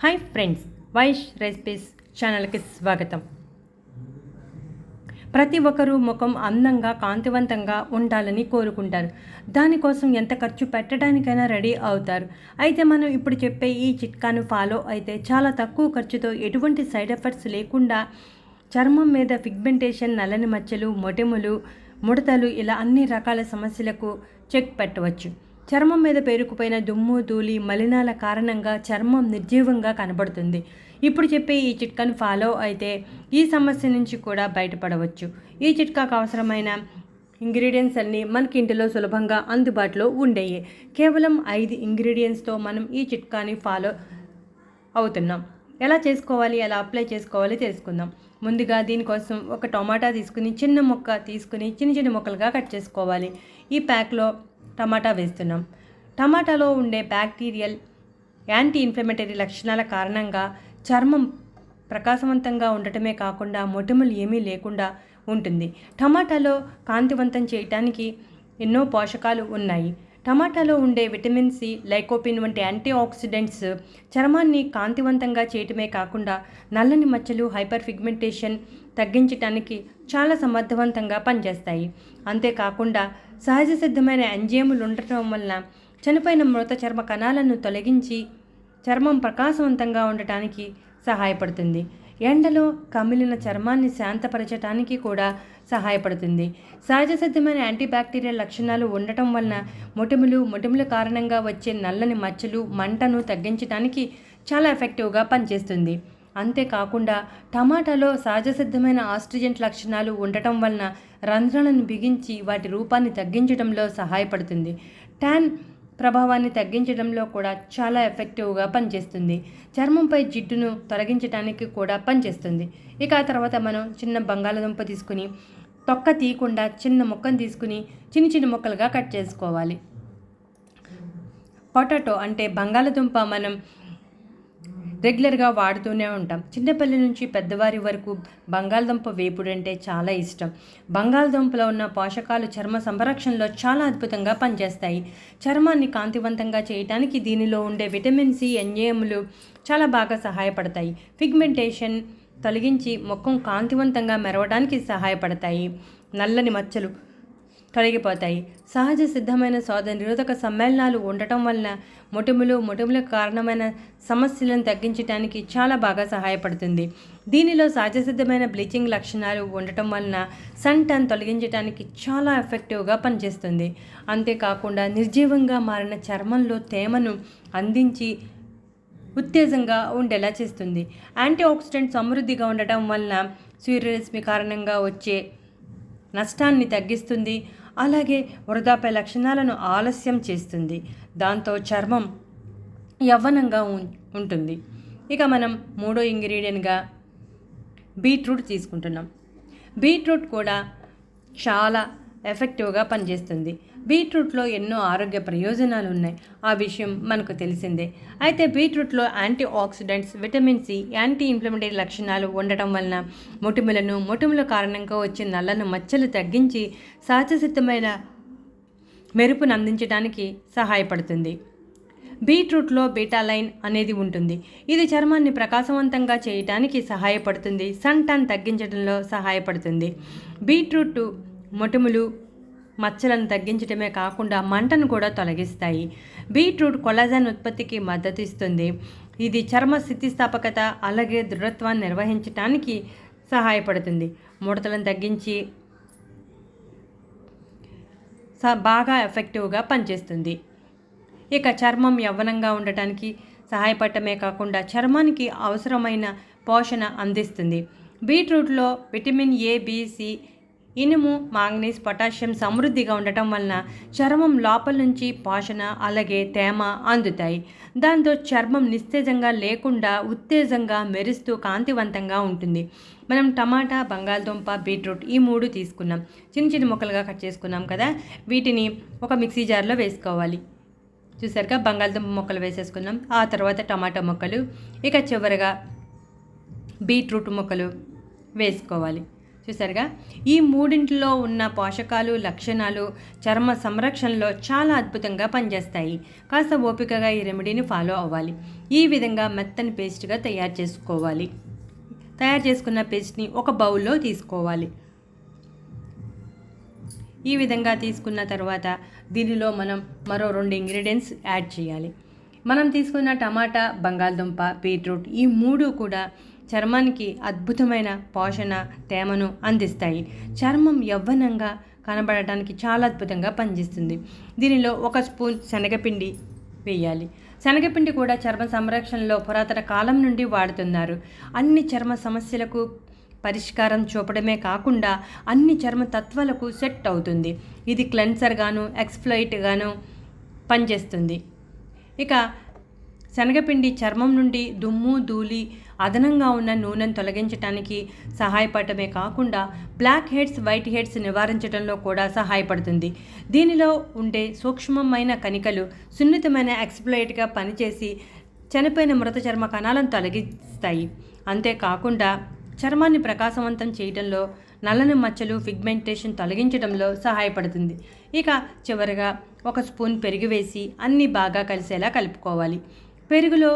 Hi friends Vaish recipes ఛానల్కి స్వాగతం. ప్రతి ఒక్కరూ ముఖం అందంగా కాంతివంతంగా ఉండాలని కోరుకుంటారు. దానికోసం ఎంత ఖర్చు పెట్టడానికైనా రెడీ అవుతారు. అయితే మనం ఇప్పుడు చెప్పే ఈ చిట్కాను ఫాలో అయితే చాలా తక్కువ ఖర్చుతో ఎటువంటి సైడ్ ఎఫెక్ట్స్ లేకుండా చర్మం మీద పిగ్మెంటేషన్ నల్లని మచ్చలు మొటిములు ముడతలు ఇలా అన్ని రకాల సమస్యలకు చెక్ పెట్టవచ్చు. చర్మం మీద పేరుకుపోయిన దుమ్ము ధూళి మలినాల కారణంగా చర్మం నిర్జీవంగా కనబడుతుంది. ఇప్పుడు చెప్పే ఈ చిట్కాను ఫాలో అయితే ఈ సమస్య నుంచి కూడా బయటపడవచ్చు. ఈ చిట్కాకు అవసరమైన ఇంగ్రీడియంట్స్ అన్నీ మనకి ఇంటిలో సులభంగా అందుబాటులో ఉండేవి కేవలం ఐదు ఇంగ్రీడియంట్స్తో మనం ఈ చిట్కాని ఫాలో అవుతున్నాం. ఎలా చేసుకోవాలి ఎలా అప్లై చేసుకోవాలి తెలుసుకుందాం. ముందుగా దీనికోసం ఒక టొమాటా తీసుకుని చిన్న ముక్క తీసుకుని చిన్న చిన్న ముక్కలుగా కట్ చేసుకోవాలి. ఈ ప్యాక్లో టమాటా వేస్తున్నాం. టమాటాలో ఉండే బ్యాక్టీరియల్ యాంటీ ఇన్ఫ్లమేటరీ లక్షణాల కారణంగా చర్మం ప్రకాశవంతంగా ఉండటమే కాకుండా మొటిమలు ఏమీ లేకుండా ఉంటుంది. టమాటాలో కాంతివంతం చేయటానికి ఎన్నో పోషకాలు ఉన్నాయి. టమాటాలో ఉండే విటమిన్ సి లైకోపిన్ వంటి యాంటీ ఆక్సిడెంట్స్ చర్మాన్ని కాంతివంతంగా చేయటమే కాకుండా నల్లని మచ్చలు హైపర్ పిగ్మెంటేషన్ తగ్గించడానికి చాలా సమర్థవంతంగా పనిచేస్తాయి. అంతేకాకుండా సహజ సిద్ధమైన ఎంజైములు ఉండటం వలన చనిపోయిన మృత చర్మ కణాలను తొలగించి చర్మం ప్రకాశవంతంగా ఉండటానికి సహాయపడుతుంది. ఎండలో కమిలిన చర్మాన్ని శాంతపరచడానికి కూడా సహాయపడుతుంది. సహజ సిద్ధమైన యాంటీబ్యాక్టీరియల్ లక్షణాలు ఉండటం వలన మొటిములు మొటిముల కారణంగా వచ్చే నల్లని మచ్చలు మంటను తగ్గించడానికి చాలా ఎఫెక్టివ్గా పనిచేస్తుంది. అంతేకాకుండా టమాటాలో సహజ సిద్ధమైన ఆస్ట్రిజెంట్ లక్షణాలు ఉండటం వలన రంధ్రాలను బిగించి వాటి రూపాన్ని తగ్గించడంలో సహాయపడుతుంది. ట్యాన్ ప్రభావాన్ని తగ్గించడంలో కూడా చాలా ఎఫెక్టివ్గా పనిచేస్తుంది. చర్మంపై జిడ్డును తొలగించడానికి కూడా పనిచేస్తుంది. ఇక ఆ తర్వాత మనం చిన్న బంగాళదుంప తీసుకుని తొక్క తీయకుండా చిన్న ముక్కను తీసుకుని చిన్న చిన్న ముక్కలుగా కట్ చేసుకోవాలి. పొటాటో అంటే బంగాళదుంప మనం రెగ్యులర్గా వాడుతూనే ఉంటాం. చిన్నపిల్లల నుంచి పెద్దవారి వరకు బంగాళదుంప వేపుడు అంటే చాలా ఇష్టం. బంగాళదుంపలో ఉన్న పోషకాలు చర్మ సంరక్షణలో చాలా అద్భుతంగా పనిచేస్తాయి. చర్మాన్ని కాంతివంతంగా చేయడానికి దీనిలో ఉండే విటమిన్ సి ఎంజైములు చాలా బాగా సహాయపడతాయి. పిగ్మెంటేషన్ తొలగించి ముఖం కాంతివంతంగా మెరవడానికి సహాయపడతాయి. నల్లని మచ్చలు తొలగిపోతాయి సహజ సిద్ధమైన శోధ నిరోధక సమ్మేళనాలు ఉండటం వలన మొటిములు మొటిములకు కారణమైన సమస్యలను తగ్గించడానికి చాలా బాగా సహాయపడుతుంది. దీనిలో సహజ సిద్ధమైన బ్లీచింగ్ లక్షణాలు ఉండటం వలన సన్ టన్ తొలగించడానికి చాలా ఎఫెక్టివ్గా పనిచేస్తుంది. అంతేకాకుండా నిర్జీవంగా మారిన చర్మంలో తేమను అందించి ఉత్తేజంగా ఉండేలా చేస్తుంది. యాంటీ ఆక్సిడెంట్ సమృద్ధిగా ఉండటం వలన సూర్యరశ్మి కారణంగా వచ్చే నష్టాన్ని తగ్గిస్తుంది. అలాగే వృధాపై లక్షణాలను ఆలస్యం చేస్తుంది. దాంతో చర్మం యవ్వనంగా ఉం- ఉంటుంది. ఇక మనం మూడో ఇంగ్రీడియంట్గా బీట్రూట్ తీసుకుంటున్నాం. బీట్రూట్ కూడా చాలా ఎఫెక్టివ్గా పనిచేస్తుంది. బీట్రూట్లో ఎన్నో ఆరోగ్య ప్రయోజనాలు ఉన్నాయి ఆ విషయం మనకు తెలిసిందే. అయితే బీట్రూట్లో antioxidants vitamin C anti inflammatory లక్షణాలు ఉండటం వలన మొటిమలను మొటిముల కారణంగా వచ్చే నల్లను మచ్చలు తగ్గించి సహజసిద్ధమైన మెరుపును అందించడానికి సహాయపడుతుంది. బీట్రూట్లో బీటాలైన్ అనేది ఉంటుంది. ఇది చర్మాన్ని ప్రకాశవంతంగా చేయటానికి సహాయపడుతుంది. సన్ టన్ తగ్గించడంలో సహాయపడుతుంది. బీట్రూట్ మొటిములు మచ్చలను తగ్గించడమే కాకుండా మంటను కూడా తొలగిస్తాయి. బీట్రూట్ కొలాజన్ ఉత్పత్తికి మద్దతు ఇస్తుంది ఇది చర్మ స్థితిస్థాపకత అలాగే దృఢత్వాన్ని నిర్వహించడానికి సహాయపడుతుంది. ముడతలను తగ్గించి స- బాగా ఎఫెక్టివ్గా పనిచేస్తుంది. ఇక చర్మం యవ్వనంగా ఉండటానికి సహాయపడటమే కాకుండా చర్మానికి అవసరమైన పోషణ అందిస్తుంది. బీట్రూట్లో విటమిన్ ఏ బి, సి ఇనుము మాంగనీస్ పొటాషియం సమృద్ధిగా ఉండటం వలన చర్మం లోపల నుంచి పోషణ అలాగే తేమ అందుతాయి. దాంతో చర్మం నిస్తేజంగా లేకుండా ఉత్తేజంగా మెరుస్తూ కాంతివంతంగా ఉంటుంది. మనం టమాటా బంగాళదుంప బీట్రూట్ ఈ మూడు తీసుకున్నాం. చిన్న చిన్న ముక్కలుగా కట్ చేసుకున్నాం కదా. వీటిని ఒక మిక్సీ జార్లో వేసుకోవాలి. చూసారుగా? బంగాళదుంప ముక్కలు వేసేసుకున్నాం. ఆ తర్వాత టమాటా ముక్కలు. ఇక చివరగా బీట్రూట్ ముక్కలు వేసుకోవాలి. చూసారుగా ఈ మూడింటిలో ఉన్న పోషకాలు లక్షణాలు చర్మ సంరక్షణలో చాలా అద్భుతంగా పనిచేస్తాయి. కాస్త ఓపికగా ఈ రెమెడీని ఫాలో అవ్వాలి. ఈ విధంగా మెత్తని పేస్ట్గా తయారు చేసుకోవాలి. తయారు చేసుకున్న పేస్ట్ని ఒక బౌల్లో తీసుకోవాలి. ఈ విధంగా తీసుకున్న తర్వాత దీనిలో మనం మరో రెండు ఇంగ్రీడియంట్స్ యాడ్ చేయాలి. మనం తీసుకున్న టమాటా బంగాళదుంప బీట్రూట్ ఈ మూడు కూడా చర్మానికి అద్భుతమైన పోషణ తేమను అందిస్తాయి. చర్మం యవ్వనంగా కనబడటానికి చాలా అద్భుతంగా పనిచేస్తుంది. దీనిలో ఒక స్పూన్ శనగపిండి వేయాలి. శనగపిండి కూడా చర్మ సంరక్షణలో పురాతన కాలం నుండి వాడుతున్నారు. అన్ని చర్మ సమస్యలకు పరిష్కారం చూపడమే కాకుండా అన్ని చర్మ తత్వాలకు సెట్ అవుతుంది. ఇది క్లెన్సర్గాను ఎక్స్ఫ్లైట్గాను పనిచేస్తుంది. ఇక శనగపిండి చర్మం నుండి దుమ్ము ధూళి అదనంగా ఉన్న నూనెను తొలగించడానికి సహాయపడటమే కాకుండా బ్లాక్ హెడ్స్ వైట్ హెడ్స్ నివారించడంలో కూడా సహాయపడుతుంది. దీనిలో ఉండే సూక్ష్మమైన కణికలు సున్నితమైన ఎక్స్ప్లైట్గా పనిచేసి చనిపోయిన మృత చర్మ కణాలను తొలగిస్తాయి. అంతేకాకుండా చర్మాన్ని ప్రకాశవంతం చేయడంలో నల్లని మచ్చలు ఫిగ్మెంటేషన్ తొలగించడంలో సహాయపడుతుంది. ఇక చివరగా ఒక స్పూన్ పెరుగు వేసి అన్నీ బాగా కలిసేలా కలుపుకోవాలి. పెరుగులో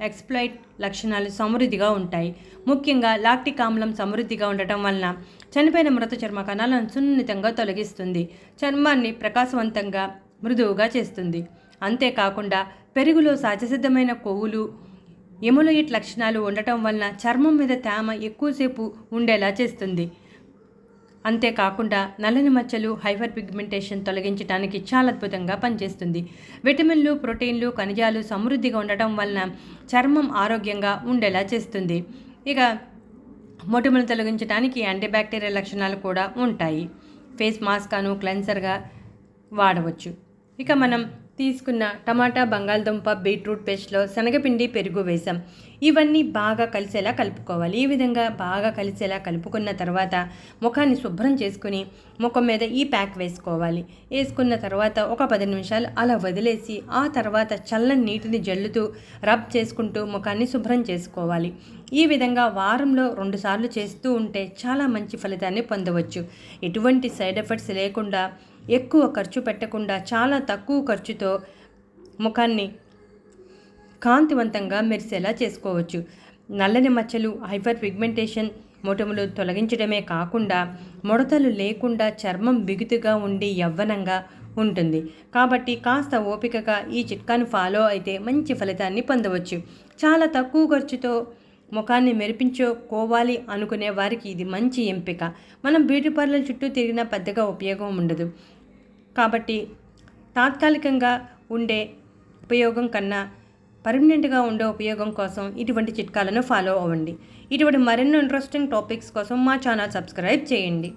ఎక్స్ప్లైట్ లక్షణాలు సమృద్ధిగా ఉంటాయి. ముఖ్యంగా లాక్టిక్ ఆమ్లం సమృద్ధిగా ఉండటం వలన చనిపోయిన మృత చర్మ కణాలను సున్నితంగా తొలగిస్తుంది. చర్మాన్ని ప్రకాశవంతంగా మృదువుగా చేస్తుంది. అంతేకాకుండా పెరుగులో సహజసిద్ధమైన కొవ్వులు ఎములోయిట్ లక్షణాలు ఉండటం వలన చర్మం మీద తేమ ఎక్కువసేపు ఉండేలా చేస్తుంది. అంతేకాకుండా నల్లని మచ్చలు హైపర్ పిగ్మెంటేషన్ తొలగించడానికి చాలా అద్భుతంగా పనిచేస్తుంది. విటమిన్లు ప్రోటీన్లు ఖనిజాలు సమృద్ధిగా ఉండటం వలన చర్మం ఆరోగ్యంగా ఉండేలా చేస్తుంది. ఇక మొటిమలు తొలగించడానికి యాంటీబ్యాక్టీరియల్ లక్షణాలు కూడా ఉంటాయి. ఫేస్ మాస్క్ అను క్లెన్సర్గా వాడవచ్చు. ఇక మనం తీసుకున్న టమాటా బంగాళదుంప బీట్రూట్ పేస్ట్లో శనగపిండి పెరుగు వేసాం ఇవన్నీ బాగా కలిసేలా కలుపుకోవాలి. ఈ విధంగా బాగా కలిసేలా కలుపుకున్న తర్వాత ముఖాన్ని శుభ్రం చేసుకుని ముఖం మీద ఈ ప్యాక్ వేసుకోవాలి. వేసుకున్న తర్వాత ఒక పది నిమిషాలు అలా వదిలేసి ఆ తర్వాత చల్లని నీటిని జల్లుతూ రబ్ చేసుకుంటూ ముఖాన్ని శుభ్రం చేసుకోవాలి. ఈ విధంగా వారంలో రెండుసార్లు చేస్తూ ఉంటే చాలా మంచి ఫలితాన్ని పొందవచ్చు. ఎటువంటి సైడ్ ఎఫెక్ట్స్ లేకుండా ఎక్కువ ఖర్చు పెట్టకుండా చాలా తక్కువ ఖర్చుతో ముఖాన్ని కాంతివంతంగా మెరిసేలా చేసుకోవచ్చు. నల్లని మచ్చలు హైపర్ పిగ్మెంటేషన్ మొటములు తొలగించడమే కాకుండా ముడతలు లేకుండా చర్మం బిగుతుగా ఉండి యవ్వనంగా ఉంటుంది. కాబట్టి కాస్త ఓపికగా ఈ చిట్కాను ఫాలో అయితే మంచి ఫలితాన్ని పొందవచ్చు. చాలా తక్కువ ఖర్చుతో ముఖాన్ని మెరిపించుకోవాలి అనుకునే వారికి ఇది మంచి ఎంపిక. మనం బ్యూటీ పార్లర్ చుట్టూ తిరిగినా పెద్దగా ఉపయోగం ఉండదు. కాబట్టి తాత్కాలికంగా ఉండే ఉపయోగం కన్నా పర్మనెంట్గా ఉండే ఉపయోగం కోసం ఇటువంటి చిట్కాలను ఫాలో అవ్వండి. ఇటువంటి మరెన్నో ఇంట్రెస్టింగ్ టాపిక్స్ కోసం మా ఛానల్ సబ్స్క్రైబ్ చేయండి.